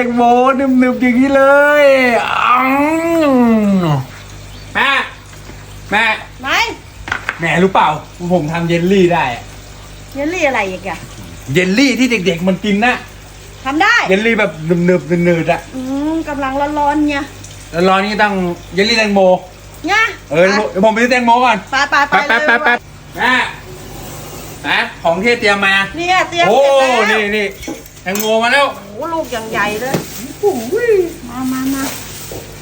แตงโมหนึบๆอย่างนี้เลยอ้าวแม่แม่ไหนแม่รู้เปล่าผมทำเยลลี่ได้อะเยลลี่อะไรอีกอะเยลลี่ที่เด็กๆมันกินนะทำได้เยลลี่แบบหนึบๆหนืดๆอะอืมกำลังร้อนๆเนี่ยแล้วรอนี่ตั้งเยลลี่แตงโมเนี่ยเออเดี๋ยวผมไปซื้อแตงโมก่อนไปไปไปแป๊บแป๊บแป๊บแป๊บแม่แม่ของที่เตรียมมาเนี่ยเตรียมโอ้เสร็จแล้ว นี่นี่ แตงโมมาแล้วโอ้ลูกอย่างใหญ่เลยมามามา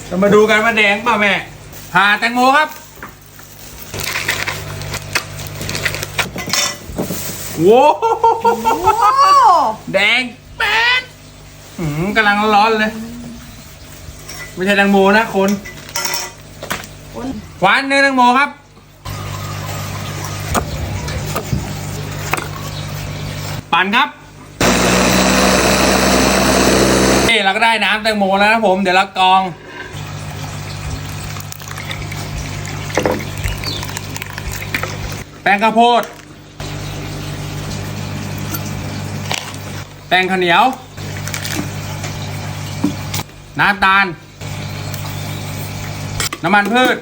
เรามาดูกันว่าแดงเปล่าแม่ผ่าแตงโมครับโว้โอ้แดงแป๊ดหืมกำลังร้อนๆเลย ไม่ใช่แตงโมนะคนคนหวานเนื้อแตงโมครับปั่นครับนี่ เราก็ได้น้ำแตงโมแล้วนะผม เดี๋ยวเรากรอง แป้งข้าวโพด แป้งข้าวเหนียว น้ำตาล น้ำมันพืช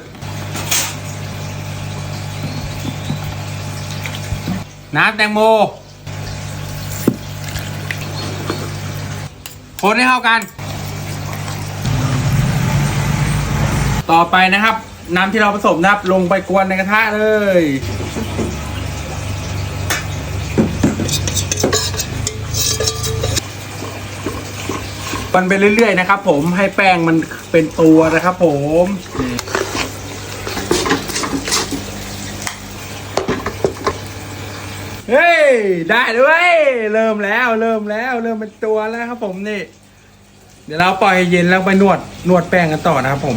น้ำแตงโม คนให้เข้ากัน ต่อไปนะครับ น้ำที่เราผสมนะครับ ลงไปกวนในกระทะเลยมันไปเรื่อยๆนะครับ ผมให้แป้งมันเป็นตัวนะครับ ผมเฮ้ยได้ด้วย เริ่มแล้วเริ่มแล้ว เริ่มเป็นตัวแล้วครับผมนี่ เดี๋ยวเราปล่อยให้เย็นแล้วไปนวดนวดแป้งกันต่อนะครับผม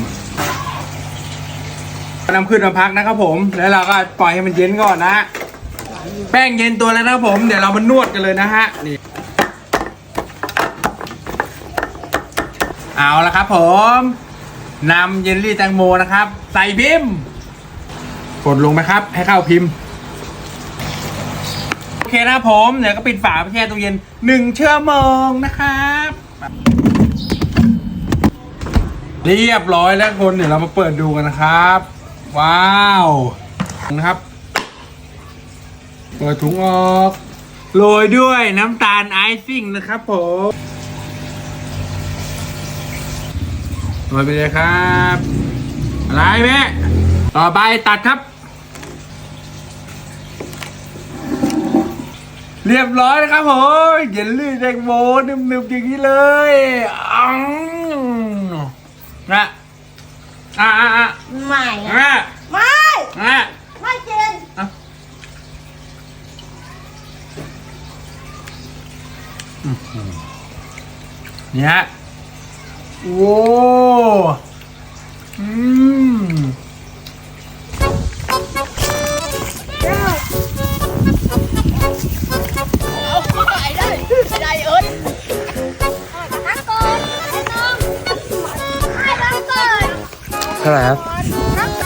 นำขึ้นมาพักนะครับผม แล้วเราก็ปล่อยให้มันเย็นก่อนนะแป้งเย็นตัวแล้วนะครับผม เดี๋ยวเรามานวดกันเลยนะฮะนี่เอาละครับผมนำเยลลี่แตงโมนะครับ ใส่พิมพ์กดลงไปครับ ให้เข้าพิมพ์ เคนะผมเดี๋ยวก็ปิดฝาไปแช่ตู้เย็นหนึ่งชั่วโมงนะครับ เรียบร้อยแล้วคนเดี๋ยวเรามาเปิดดูกันนะครับ ว้าวนะครับ เปิดถุงออกโรยด้วยน้ำตาลไอซิ่งนะครับผมมาไปเลยครับอะไรแม่ต่อไปตัดครับ เรียบร้อยนะครับผมเยลลี่แตงโมนึบๆอย่างนี้เลยอังนะอะอะอะไม่อะอะไม่อะไม่เจนอะอื้อหือนี่ฮะโว้ ท่าไหร่ครับ